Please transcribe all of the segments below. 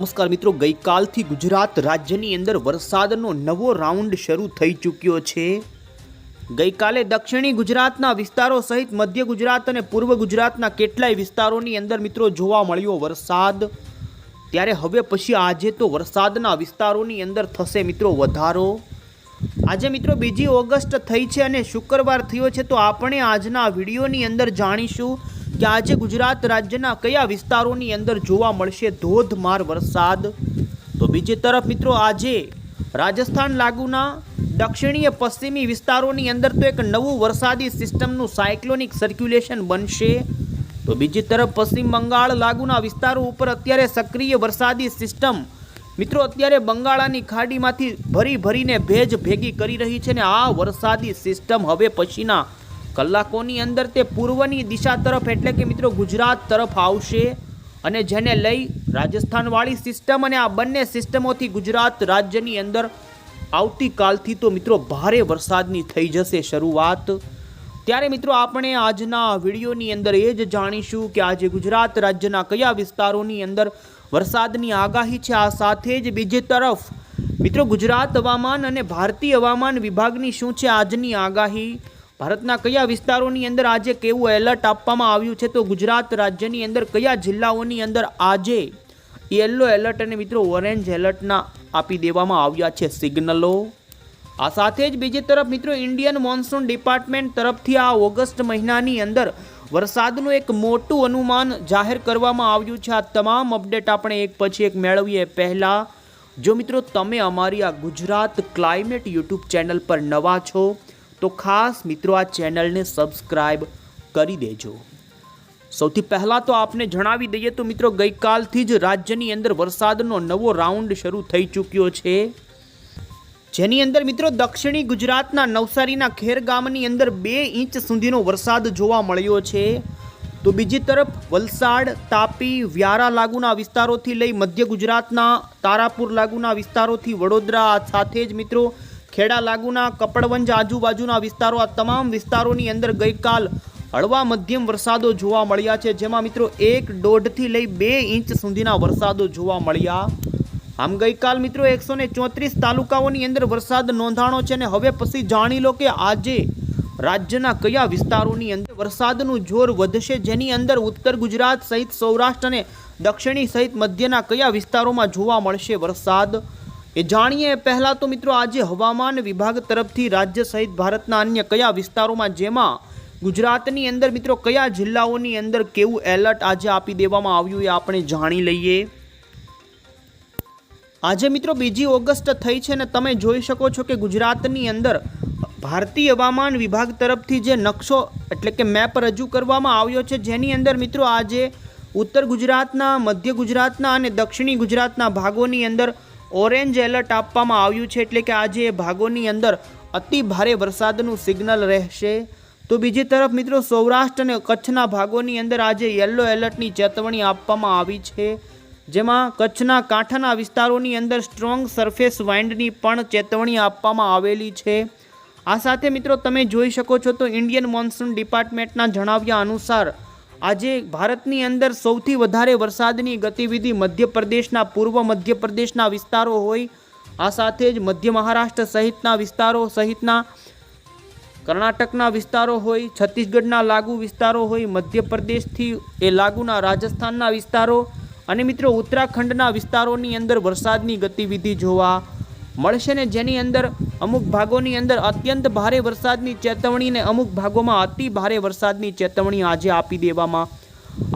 નમસ્કાર મિત્રો, ગઈકાલથી ગુજરાત રાજ્યની અંદર વરસાદનો નવો રાઉન્ડ શરૂ થઈ ચૂક્યો છે. ગઈકાલે દક્ષિણી ગુજરાતના વિસ્તારો સહિત મધ્ય ગુજરાત અને પૂર્વ ગુજરાતના કેટલાય વિસ્તારોની અંદર મિત્રો જોવા મળ્યો વરસાદ. ત્યારે હવે પછી આજે તો વરસાદના વિસ્તારોની અંદર થશે મિત્રો વધારો. આજે મિત્રો બીજી ઓગસ્ટ થઈ છે અને શુક્રવાર થયો છે, તો આપણે આજના વિડીયોની અંદર જાણીશું કે આજે ગુજરાત રાજ્યના કયા વિસ્તારોની અંદર જોવા મળશે ધોધમાર વરસાદ? તો બીજી તરફ મિત્રો આજે રાજસ્થાન લાગુના દક્ષિણીય પશ્ચિમી વિસ્તારોની અંદર તો એક નવું વરસાદી સિસ્ટમનું સાયક્લોનિક સર્ક્યુલેશન બનશે. તો બીજી તરફ પશ્ચિમ બંગાળ લાગુના વિસ્તારો ઉપર અત્યારે સક્રિય વરસાદી સિસ્ટમ મિત્રો અત્યારે બંગાળાની ખાડીમાંથી ભરી ભરીને ભેજ ભેગી કરી રહી છે ને આ વરસાદી સિસ્ટમ હવે પછીના કલાકોની અંદર તે પૂર્વની દિશા તરફ એટલે કે મિત્રો ગુજરાત તરફ આવશે અને જેને લઈ રાજસ્થાનવાળી સિસ્ટમ અને આ બંને સિસ્ટમોથી ગુજરાત રાજ્યની અંદર આવતીકાલથી તો મિત્રો ભારે વરસાદની થઈ જશે શરૂઆત. ત્યારે મિત્રો આપણે આજના વિડીયોની અંદર એ જ જાણીશું કે આજે ગુજરાત રાજ્યના કયા વિસ્તારોની અંદર વરસાદની આગાહી છે. આ સાથે જ બીજી તરફ મિત્રો ગુજરાત હવામાન અને ભારતીય હવામાન વિભાગની શું છે આજની આગાહી? ભારતના કયા વિસ્તારોની અંદર આજે કેવું એલર્ટ આપવામાં આવ્યું છે? તો ગુજરાત રાજ્યની અંદર કયા જિલ્લાઓની અંદર આજે યલો એલર્ટ અને મિત્રો ઓરેન્જ એલર્ટના આપી દેવામાં આવ્યા છે સિગ્નલો આ સાથે જ બીજી તરફ મિત્રો ઇન્ડિયન મોન્સૂન ડિપાર્ટમેન્ટ તરફથી આ ઓગસ્ટ મહિનાની અંદર વરસાદનું એક મોટું અનુમાન જાહેર કરવામાં આવ્યું છે. આ તમામ અપડેટ આપણે એક પછી એક મેળવીએ પહેલાં. જો મિત્રો તમે અમારી આ ગુજરાત ક્લાઇમેટ યુટ્યુબ ચેનલ પર નવા છો તો ખાસ મિત્રો આ ચેનલને સબસ્ક્રાઇબ કરી દેજો. સૌથી પહેલાં તો આપને જણાવી દઈએ તો મિત્રો ગઈકાલથી જ રાજ્યની અંદર વરસાદનો નવો રાઉન્ડ શરૂ થઈ ચૂક્યો છે. જેની અંદર મિત્રો દક્ષિણી ગુજરાતના નવસારીના ખેર ગામની અંદર બે ઇંચ સુધીનો વરસાદ જોવા મળ્યો છે. તો બીજી તરફ વલસાડ, તાપી, વ્યારા લાગુના વિસ્તારોથી લઈ મધ્ય ગુજરાતના તારાપુર લાગુના વિસ્તારોથી વડોદરા સાથે જ મિત્રો ખેડા લાગુના કપડવંજ આજુબાજુના વિસ્તારો, આ તમામ વિસ્તારોની અંદર ગઈકાલ હળવા મધ્યમ વરસાદો જોવા મળ્યા છે. જેમાં મિત્રો એક દોઢથી લઈ બે ઇંચ સુધીના વરસાદો જોવા મળ્યા. આમ ગઈકાલ મિત્રો એકસો ને ચોત્રીસ તાલુકાઓની અંદર વરસાદ નોંધાણો છે અને હવે પછી જાણી લો કે આજે રાજ્યના કયા વિસ્તારોની અંદર વરસાદનું જોર વધશે. જેની અંદર ઉત્તર ગુજરાત સહિત સૌરાષ્ટ્ર અને દક્ષિણી સહિત મધ્યના કયા વિસ્તારોમાં જોવા મળશે વરસાદ? એ જાણીએ, પહેલાં તો મિત્રો આજે હવામાન વિભાગ તરફથી રાજ્ય સહિત ભારતના અન્ય કયા વિસ્તારોમાં જેમાં ગુજરાતની અંદર મિત્રો કયા જિલ્લાઓની અંદર કેવું એલર્ટ આજે આપી દેવામાં આવ્યું એ આપણે જાણી લઈએ. આજે મિત્રો બીજી ઓગસ્ટ થઈ છે ને તમે જોઈ શકો છો કે ગુજરાતની અંદર ભારતીય હવામાન વિભાગ તરફથી જે નકશો એટલે કે મેપ રજૂ કરવામાં આવ્યો છે, જેની અંદર મિત્રો આજે ઉત્તર ગુજરાતના, મધ્ય ગુજરાતના અને દક્ષિણી ગુજરાતના ભાગોની અંદર ઓરેન્જ એલર્ટ આપવામાં આવ્યું છે એટલે કે આજે એ ભાગોની અંદર અતિ ભારે વરસાદનું સિગ્નલ રહેશે. તો બીજી તરફ મિત્રો સૌરાષ્ટ્ર અને કચ્છના ભાગોની અંદર આજે યલો એલર્ટની ચેતવણી આપવામાં આવી છે. જેમાં કચ્છના કાંઠાના વિસ્તારોની અંદર સ્ટ્રોંગ સરફેસ વાઇન્ડની પણ ચેતવણી આપવામાં આવેલી છે. આ સાથે મિત્રો તમે જોઈ શકો છો તો ઇન્ડિયન મોન્સૂન ડિપાર્ટમેન્ટના જણાવ્યા અનુસાર આજે ભારતની અંદર સૌથી વધારે વરસાદની ગતિવિધિ મધ્યપ્રદેશના પૂર્વ મધ્યપ્રદેશના વિસ્તારો હોય, આ સાથે જ મધ્ય મહારાષ્ટ્ર સહિતના વિસ્તારો સહિતના કર્ણાટકના વિસ્તારો હોય, છત્તીસગઢના લાગુ વિસ્તારો હોય, મધ્યપ્રદેશથી એ લાગુના રાજસ્થાનના વિસ્તારો અને મિત્રો ઉત્તરાખંડના વિસ્તારોની અંદર વરસાદની ગતિવિધિ જોવા મળશે ને જેની અંદર અમુક ભાગોની અંદર અત્યંત ભારે વરસાદની ચેતવણી ને અમુક ભાગોમાં અતિ ભારે વરસાદની ચેતવણી આજે આપી દેવામાં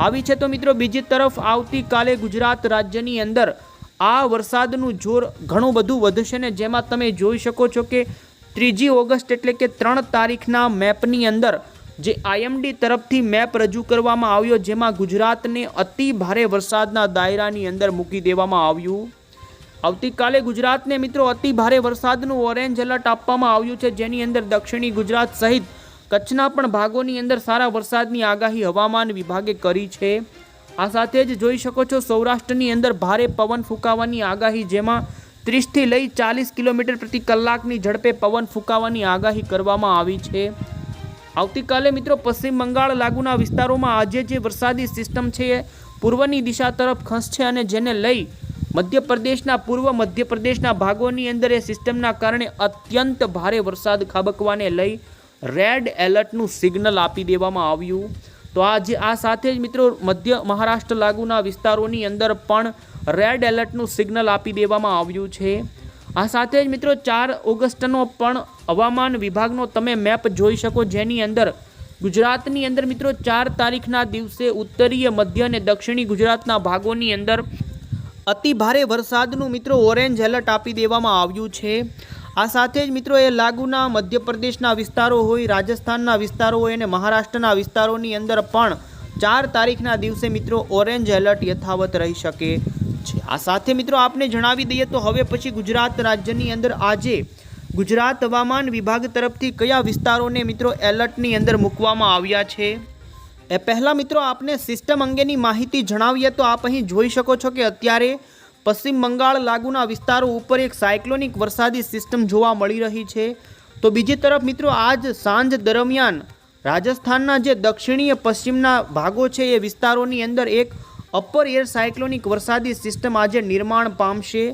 આવી છે. તો મિત્રો, બીજી તરફ આવતીકાલે ગુજરાત રાજ્યની અંદર આ વરસાદનું જોર ઘણું બધું વધશે ને જેમાં તમે જોઈ શકો છો કે ત્રીજી ઓગસ્ટ એટલે કે ત્રણ તારીખના મેપની અંદર જે આઈએમડી તરફથી મેપ રજૂ કરવામાં આવ્યો, જેમાં ગુજરાતને અતિ ભારે વરસાદના દાયરાની અંદર મૂકી દેવામાં આવ્યું. આવતીકાલે ગુજરાતને મિત્રો અતિ ભારે વરસાદનું ઓરેન્જ એલર્ટ આપવામાં આવ્યું છે, જેની અંદર દક્ષિણી ગુજરાત સહિત કચ્છના પણ ભાગોની અંદર સારા વરસાદની આગાહી હવામાન વિભાગે કરી છે. આ સાથે જ જોઈ શકો છો, સૌરાષ્ટ્રની અંદર ભારે પવન ફૂંકાવાની આગાહી, જેમાં ત્રીસથી લઈ ચાલીસ કિલોમીટર પ્રતિ કલાકની ઝડપે પવન ફૂંકાવાની આગાહી કરવામાં આવી છે. આવતીકાલે મિત્રો પશ્ચિમ બંગાળ લાગુના વિસ્તારોમાં આજે જે વરસાદી સિસ્ટમ છે એ પૂર્વની દિશા તરફ ખસશે અને જેને લઈ મધ્યપ્રદેશના પૂર્વ મધ્યપ્રદેશના ભાગોની અંદર એ સિસ્ટમના કારણે અત્યંત ભારે વરસાદ ખાબકવાને લઈ રેડ એલર્ટનું સિગ્નલ આપી દેવામાં આવ્યું. તો આજે આ સાથે જ મિત્રો મધ્ય મહારાષ્ટ્ર લાગુના વિસ્તારોની અંદર પણ રેડ એલર્ટનું સિગ્નલ આપી દેવામાં આવ્યું છે. આ સાથે જ મિત્રો ચાર ઓગસ્ટનો પણ હવામાન વિભાગનો તમે મેપ જોઈ શકો જેની અંદર ગુજરાતની અંદર મિત્રો ચાર તારીખના દિવસે ઉત્તરીય, મધ્ય અને દક્ષિણી ગુજરાતના ભાગોની અંદર અતિ ભારે વરસાદનું મિત્રો ઓરેન્જ એલર્ટ આપી દેવામાં આવ્યું છે. આ સાથે જ મિત્રો એ લાગુના મધ્યપ્રદેશના વિસ્તારો હોય, રાજસ્થાનના વિસ્તારો હોય અને મહારાષ્ટ્રના વિસ્તારોની અંદર પણ ચાર તારીખના દિવસે મિત્રો ઓરેન્જ એલર્ટ યથાવત રહી શકે છે. આ સાથે મિત્રો આપને જણાવી દઈએ તો હવે પછી ગુજરાત રાજ્યની અંદર આજે ગુજરાત હવામાન વિભાગ તરફથી કયા વિસ્તારોને મિત્રો એલર્ટની અંદર મૂકવામાં આવ્યા છે? એ પહેલાં મિત્રો આપને સિસ્ટમ અંગેની માહિતી જણાવીએ તો આપ અહીં જોઈ શકો છો કે અત્યારે પશ્ચિમ બંગાળ લાગુના વિસ્તારો ઉપર એક સાયક્લોનિક વરસાદી સિસ્ટમ જોવા મળી રહી છે. તો બીજી તરફ મિત્રો આજ સાંજ દરમિયાન રાજસ્થાનના જે દક્ષિણીય પશ્ચિમના ભાગો છે એ વિસ્તારોની અંદર એક અપર એર સાયક્લોનિક વરસાદી સિસ્ટમ આજે નિર્માણ પામશે.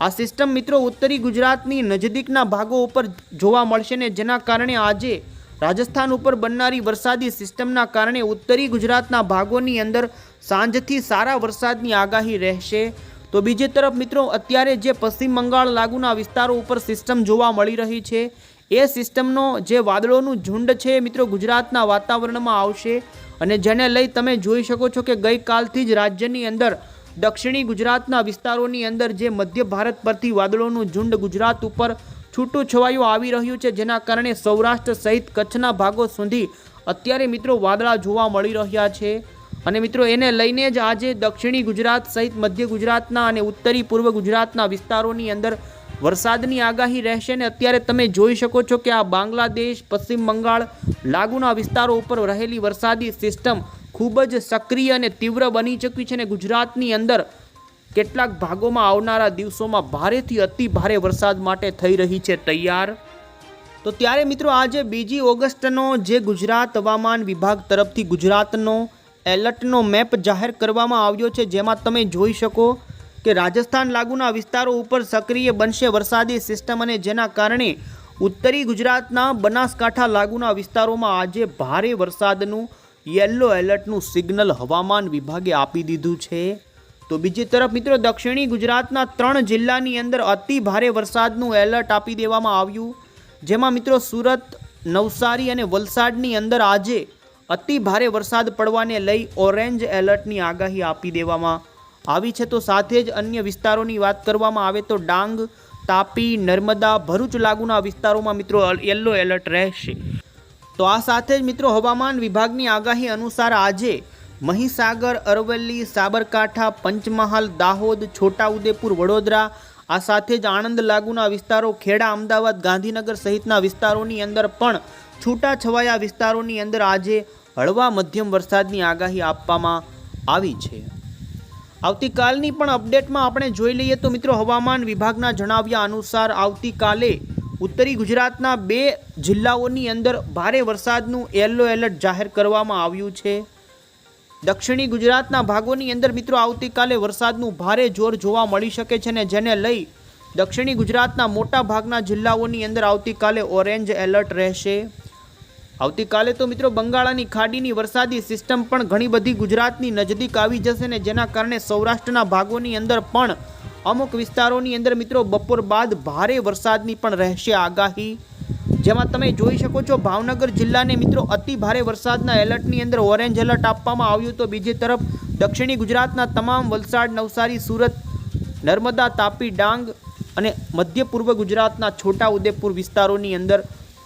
આ સિસ્ટમ મિત્રો ઉત્તરી ગુજરાતની નજદીકના ભાગો ઉપર જોવા મળશે ને જેના કારણે આજે રાજસ્થાન ઉપર બનનારી વરસાદી સિસ્ટમના કારણે ઉત્તરી ગુજરાતના ભાગોની અંદર સાંજથી સારા વરસાદની આગાહી રહેશે. તો બીજી તરફ મિત્રો, અત્યારે જે પશ્ચિમ બંગાળ લાગુના વિસ્તારો ઉપર સિસ્ટમ જોવા મળી રહી છે. એ સિસ્ટમનો જે વાદળોનું ઝુંડ છે મિત્રો ગુજરાતના વાતાવરણમાં આવશે. અને જેને લઈ તમે જોઈ શકો છો કે ગઈકાલથી જ રાજ્યની અંદર દક્ષિણી ગુજરાતના વિસ્તારોની અંદર જે મધ્ય ભારત પરથી વાદળોનું ઝુંડ ગુજરાત ઉપર છૂટું છવાયું આવી રહ્યું છે, જેના કારણે સૌરાષ્ટ્ર સહિત કચ્છના ભાગો સુધી અત્યારે મિત્રો વાદળા જોવા મળી રહ્યા છે. અને મિત્રો એને લઈને જ આજે દક્ષિણી ગુજરાત સહિત મધ્ય ગુજરાતના અને ઉત્તરી પૂર્વ ગુજરાતના વિસ્તારોની અંદર વરસાદની આગાહી રહેશે ને અત્યારે તમે જોઈ શકો છો કે આ બાંગ્લાદેશ, પશ્ચિમ બંગાળ લાગુના વિસ્તારો ઉપર રહેલી વરસાદી સિસ્ટમ ખૂબ જ સક્રિય અને તીવ્ર બની ચૂકી છે ને ગુજરાતની અંદર કેટલાક ભાગોમાં આવનારા દિવસોમાં ભારેથી અતિ ભારે વરસાદ માટે થઈ રહી છે તૈયાર. તો ત્યારે મિત્રો આજે બીજી ઓગસ્ટનો જે ગુજરાત હવામાન વિભાગ તરફથી ગુજરાતનો એલર્ટનો મેપ જાહેર કરવામાં આવ્યો છે, જેમાં તમે જોઈ શકો કે રાજસ્થાન લાગુના વિસ્તારો ઉપર સક્રિય બનશે વરસાદી સિસ્ટમ અને જેના કારણે ઉત્તરી ગુજરાતના બનાસકાંઠા લાગુના વિસ્તારોમાં આજે ભારે વરસાદનું યલો એલર્ટનું સિગ્નલ હવામાન વિભાગે આપી દીધું છે. તો બીજી તરફ મિત્રો, દક્ષિણી ગુજરાતના ત્રણ જિલ્લાની અંદર અતિ ભારે વરસાદનું એલર્ટ આપી દેવામાં આવ્યું. જેમાં મિત્રો, સુરત, નવસારી અને વલસાડની અંદર આજે અતિ ભારે વરસાદ પડવાને લઈ ઓરેન્જ એલર્ટની આગાહી આપી દેવામાં આવી છે. તો સાથે જ અન્ય વિસ્તારોની વાત કરવામાં આવે તો ડાંગ, તાપી, નર્મદા, ભરૂચ લાગુના વિસ્તારોમાં મિત્રો, યલો એલર્ટ રહેશે. તો આ સાથે જ મિત્રો, હવામાન વિભાગની આગાહી અનુસાર આજે મહીસાગર, અરવલ્લી, સાબરકાંઠા, પંચમહાલ, દાહોદ, છોટાઉદેપુર, વડોદરા આ સાથે જ આણંદ લાગુના વિસ્તારો, ખેડા, અમદાવાદ, ગાંધીનગર સહિતના વિસ્તારોની અંદર પણ છૂટાછવાયા વિસ્તારોની અંદર આજે હળવા મધ્યમ વરસાદની આગાહી આપવામાં આવી છે. આવતીકાલની પણ અપડેટમાં આપણે જોઈ લઈએ તો મિત્રો હવામાન વિભાગના જણાવ્યા અનુસાર આવતીકાલે ઉત્તરી ગુજરાતના બે જિલ્લાઓની અંદર ભારે વરસાદનું યલો એલર્ટ જાહેર કરવામાં આવ્યું છે. દક્ષિણી ગુજરાતના ભાગોની અંદર મિત્રો આવતીકાલે વરસાદનું ભારે જોર જોવા મળી શકે છે ને જેને લઈ દક્ષિણી ગુજરાતના મોટા ભાગના જિલ્લાઓની અંદર આવતીકાલે ઓરેન્જ એલર્ટ રહેશે. આવતીકાલે તો મિત્રો બંગાળાની ખાડીની વરસાદી સિસ્ટમ પણ ઘણી બધી ગુજરાતની નજદીક આવી જશે ને જેના કારણે સૌરાષ્ટ્રના ભાગોની અંદર પણ અમુક વિસ્તારોની અંદર મિત્રો બપોર બાદ ભારે વરસાદની પણ રહેશે આગાહી. જેમાં તમે જોઈ શકો છો, ભાવનગર જિલ્લાને મિત્રો અતિ ભારે વરસાદના એલર્ટની અંદર ઓરેન્જ એલર્ટ આપવામાં આવ્યું તો બીજી તરફ દક્ષિણી ગુજરાતના તમામ વલસાડ, નવસારી, સુરત, નર્મદા, તાપી, ડાંગ અને મધ્ય પૂર્વ ગુજરાતના છોટા ઉદેપુર વિસ્તારોની અંદર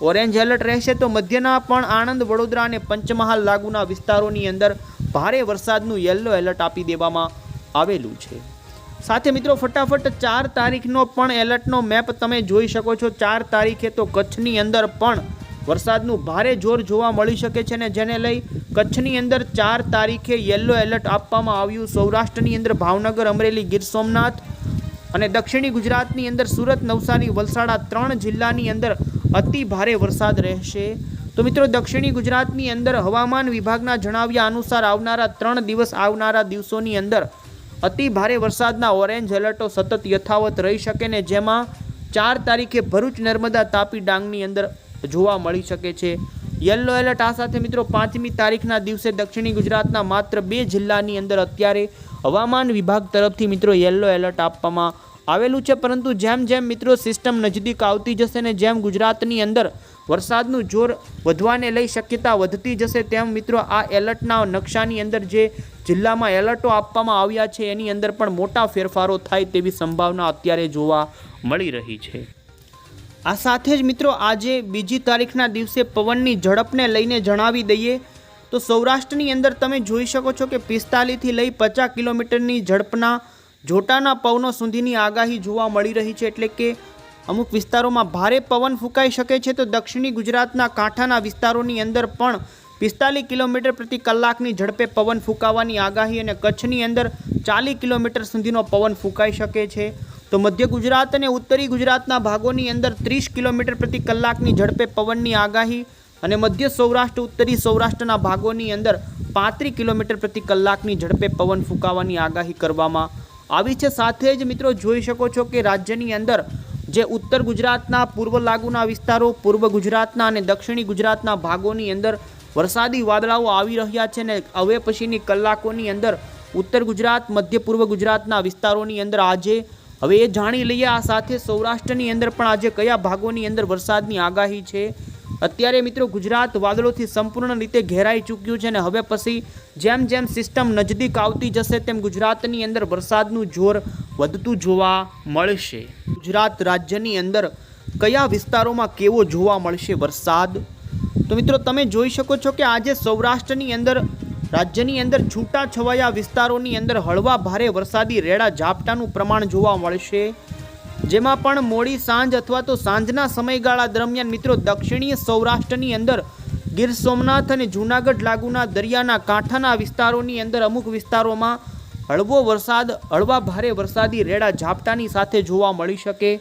ઓરેન્જ એલર્ટ રહેશે. તો મધ્યના પણ આણંદ, વડોદરા અને પંચમહાલ લાગુના વિસ્તારોની અંદર ભારે વરસાદનું યલો એલર્ટ આપી દેવામાં આવેલું છે. સાથે મિત્રો, ફટાફટ ચાર તારીખનો પણ એલર્ટનો મેપ તમે જોઈ શકો છો. ચાર તારીખે તો કચ્છની અંદર પણ વરસાદનું ભારે જોર જોવા મળી શકે છે ને જેને લઈ કચ્છની અંદર ચાર તારીખે યલો એલર્ટ આપવામાં આવ્યું. સૌરાષ્ટ્રની અંદર ભાવનગર, અમરેલી, ગીર સોમનાથ અને દક્ષિણી ગુજરાતની અંદર સુરત, નવસારી, વલસાડા ત્રણ જિલ્લાની અંદર અતિ ભારે વરસાદ રહેશે. તો મિત્રો, દક્ષિણી ગુજરાતની અંદર હવામાન વિભાગના જણાવ્યા અનુસાર આવનારા ત્રણ દિવસ આવનારા દિવસોની અંદર અતિ ભારે વરસાદના ઓરેન્જ એલર્ટો સતત યથાવત રહી શકે ને જેમાં ચાર તારીખે ભરૂચ નર્મદા તાપી ડાંગની અંદર જોવા મળી શકે છે. યલો એલર્ટ આ સાથે મિત્રો પાંચમી તારીખના દિવસે દક્ષિણી ગુજરાતના માત્ર બે જિલ્લાની અંદર અત્યારે હવામાન વિભાગ તરફથી મિત્રો યલો એલર્ટ આપવામાં આવેલું છે. પરંતુ જેમ જેમ મિત્રો સિસ્ટમ નજદીક આવતી જશે ને જેમ ગુજરાતની અંદર વરસાદનું જોર વધવાને લઈ શક્યતા વધતી જશે, તેમ મિત્રો આ એલર્ટના નકશાની અંદર જે જિલ્લામાં એલર્ટો આપવામાં આવ્યા છે. એની અંદર પણ મોટા ફેરફારો થાય તેવી સંભાવના અત્યારે જોવા મળી રહી છે. આ સાથે જ મિત્રો આજે બીજી તારીખના દિવસે પવનની ઝડપને લઈને જણાવી દઈએ તો સૌરાષ્ટ્રની અંદર તમે જોઈ શકો છો કે પિસ્તાલીસથી લઈ પચાસ કિલોમીટરની ઝડપના જોટાના પવનો સુધીની આગાહી જોવા મળી રહી છે. એટલે કે અમુક વિસ્તારોમાં ભારે પવન ફૂંકાઈ શકે છે. તો દક્ષિણી ગુજરાતના કાંઠાના વિસ્તારોની અંદર પણ પિસ્તાલીસ કિલોમીટર પ્રતિ કલાકની ઝડપે પવન ફૂંકાવાની આગાહી અને કચ્છની અંદર ચાલીસ કિલોમીટર સુધીનો પવન ફૂંકાઈ શકે છે. તો મધ્ય ગુજરાત અને ઉત્તરી ગુજરાતના ભાગોની અંદર ત્રીસ કિલોમીટર પ્રતિ કલાકની ઝડપે પવનની આગાહી અને મધ્ય સૌરાષ્ટ્ર, ઉત્તરી સૌરાષ્ટ્રના ભાગોની અંદર પાંત્રીસ કિલોમીટર પ્રતિ કલાકની ઝડપે પવન ફૂંકાવાની આગાહી કરવામાં આવી છે. સાથે જ મિત્રો જોઈ શકો છો કે રાજ્યની અંદર જે ઉત્તર ગુજરાતના પૂર્વ લાગુના વિસ્તારો, પૂર્વ ગુજરાતના અને દક્ષિણી ગુજરાતના ભાગોની અંદર વરસાદી વાદળાઓ આવી રહ્યા છે ને હવે પછીની કલાકોની અંદર ઉત્તર ગુજરાત, મધ્ય પૂર્વ ગુજરાતના વિસ્તારોની અંદર આજે હવે એ જાણી લઈએ આ સાથે સૌરાષ્ટ્રની અંદર પણ આજે કયા ભાગોની અંદર વરસાદની આગાહી છે. અત્યારે મિત્રો ગુજરાત વાદળોથી સંપૂર્ણ રીતે ઘેરાઈ ચૂક્યું છે ને હવે પછી જેમ જેમ સિસ્ટમ નજદીક આવતી જશે તેમ ગુજરાતની અંદર વરસાદનું જોર વધતું જોવા મળશે. ગુજરાત રાજ્યની અંદર કયા વિસ્તારોમાં કેવો જોવા મળશે વરસાદ? તો મિત્રો, તમે જોઈ શકો છો કે આજે સૌરાષ્ટ્રની અંદર, રાજ્યની અંદર છૂટા છવાયા વિસ્તારોની અંદર હળવા ભારે વરસાદી રેડા ઝાપટાનું પ્રમાણ જોવા મળશે. જેમાં પણ મોડી સાંજ અથવા તો સાંજના સમયગાળા દરમિયાન મિત્રો, દક્ષિણીય સૌરાષ્ટ્રની અંદર ગીર સોમનાથ અને જૂનાગઢ લાગુના દરિયાના કાંઠાના વિસ્તારોની અંદર અમુક વિસ્તારોમાં હળવો વરસાદ, હળવા ભારે વરસાદી રેડા ઝાપટાની સાથે જોવા મળી શકે.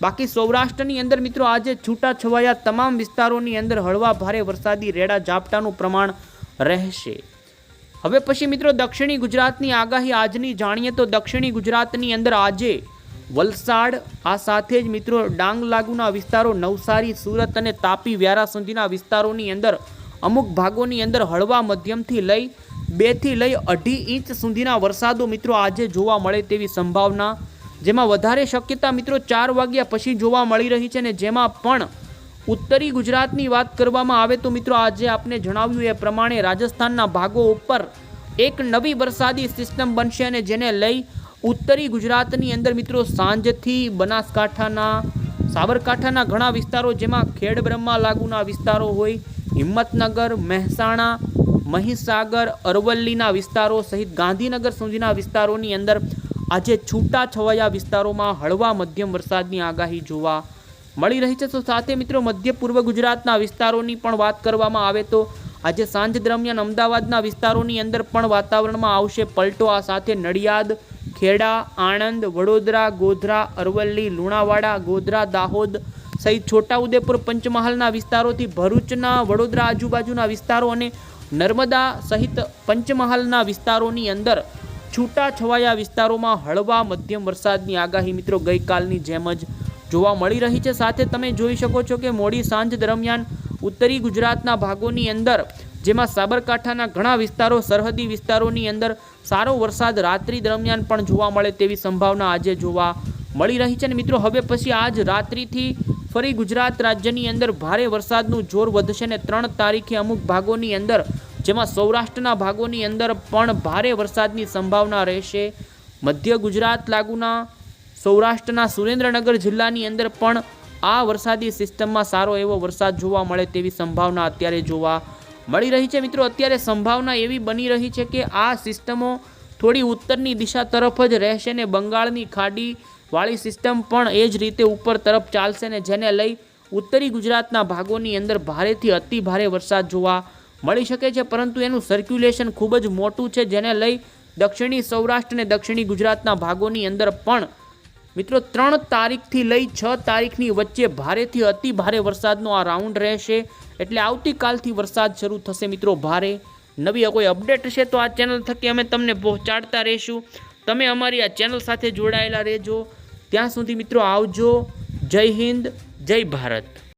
બાકી સૌરાષ્ટ્રની અંદર મિત્રો આજે છૂટાછવાયા તમામ વિસ્તારોની અંદર હળવા ભારે વરસાદી રેડા ઝાપટાનું પ્રમાણ રહેશે. હવે પછી મિત્રો દક્ષિણી ગુજરાતની આગાહી આજની જાણીએ તો દક્ષિણી ગુજરાતની અંદર આજે વલસાડ, આ સાથે જ મિત્રો ડાંગ લાગુના વિસ્તારો, નવસારી, સુરત અને તાપી વ્યારા સુધીના વિસ્તારોની અંદર અમુક ભાગોની અંદર હળવા મધ્યમથી લઈ બેથી લઈ અઢી ઇંચ સુધીના વરસાદો મિત્રો આજે જોવા મળે તેવી સંભાવના જેમાં વધારે શક્યતા મિત્રો ચાર વાગ્યા પછી જોવા મળી રહી છે ને જેમાં પણ ઉત્તરી ગુજરાતની વાત કરવામાં આવે તો મિત્રો આજે આપને જણાવ્યું એ પ્રમાણે રાજસ્થાનના ભાગો ઉપર એક નવી વરસાદી સિસ્ટમ બનશે અને જેને લઈ ઉત્તરી ગુજરાતની અંદર મિત્રો સાંજથી બનાસકાંઠાના, સાબરકાંઠાના ઘણા વિસ્તારો જેમાં ખેડ બ્રહ્મા લાગુના વિસ્તારો હોય, હિંમતનગર, મહેસાણા, મહીસાગર, અરવલ્લીના વિસ્તારો સહિત ગાંધીનગર સુધીના વિસ્તારોની અંદર આજે છૂટા છવાયા વિસ્તારોમાં હળવા મધ્યમ વરસાદની આગાહી જોવા મળી રહી છે. તો સાથે મિત્રો મધ્ય પૂર્વ ગુજરાતના વિસ્તારોની પણ વાત કરવામાં આવે તો આજે સાંજ દરમિયાન અમદાવાદના વિસ્તારોની અંદર પણ વાતાવરણમાં આવશે પલટો. આ સાથે નડિયાદ, ખેડા, આણંદ, વડોદરા, ગોધરા, અરવલ્લી, લુણાવાડા, ગોધરા, દાહોદ સહિત છોટાઉદેપુર પંચમહાલના વિસ્તારોથી ભરૂચના, વડોદરા આજુબાજુના વિસ્તારો અને નર્મદા સહિત પંચમહાલના વિસ્તારોની અંદર છૂટા છવાયા વિસ્તારોમાં હળવા મધ્યમ વરસાદની આગાહી મિત્રો ગઈકાલની જેમ જ જોવા મળી રહી છે. સાથે તમે જોઈ શકો છો કે મોડી સાંજ દરમિયાન ઉત્તરી ગુજરાતના ભાગોની અંદર, જેમાં સાબરકાંઠાના ઘણા વિસ્તારો, સરહદી વિસ્તારોની અંદર સારો વરસાદ રાત્રિ દરમિયાન પણ જોવા મળે તેવી સંભાવના આજે જોવા મળી રહી છે. અને મિત્રો, હવે પછી આજ રાત્રિથી ફરી ગુજરાત રાજ્યની અંદર ભારે વરસાદનું જોર વધશે ને ત્રણ તારીખે અમુક ભાગોની અંદર જેમાં સૌરાષ્ટ્રના ભાગોની અંદર પણ ભારે વરસાદની સંભાવના રહેશે. મધ્ય ગુજરાત લાગુના સૌરાષ્ટ્રના સુરેન્દ્રનગર જિલ્લાની અંદર પણ આ વરસાદી સિસ્ટમમાં સારો એવો વરસાદ જોવા મળે તેવી સંભાવના અત્યારે જોવા મળી રહી છે. મિત્રો, અત્યારે સંભાવના એવી બની રહી છે કે આ સિસ્ટમો થોડી ઉત્તરની દિશા તરફ જ રહેશે ને બંગાળની ખાડી વાળી સિસ્ટમ પણ એ જ રીતે ઉપર તરફ ચાલશે ને જેને લઈ ઉત્તરી ગુજરાતના ભાગોની અંદર ભારેથી અતિ ભારે વરસાદ જોવા મળી શકે છે, પરંતુ એનું સર્ક્યુલેશન ખૂબ જ મોટું છે, જેને લઈ દક્ષિણી સૌરાષ્ટ્ર અને દક્ષિણી ગુજરાતના ભાગોની અંદર પણ મિત્રો ત્રણ તારીખથી લઈ છ તારીખની વચ્ચે ભારેથી અતિ ભારે વરસાદનો આ રાઉન્ડ રહેશે. એટલે આવતીકાલથી વરસાદ શરૂ થશે મિત્રો ભારે. નવી કોઈ અપડેટ હશે તો આ ચેનલ થકી અમે તમને પહોંચાડતા રહીશું. તમે અમારી આ ચેનલ સાથે જોડાયેલા રહેજો. ત્યાં સુધી મિત્રો આવજો. જય હિન્દ, જય ભારત.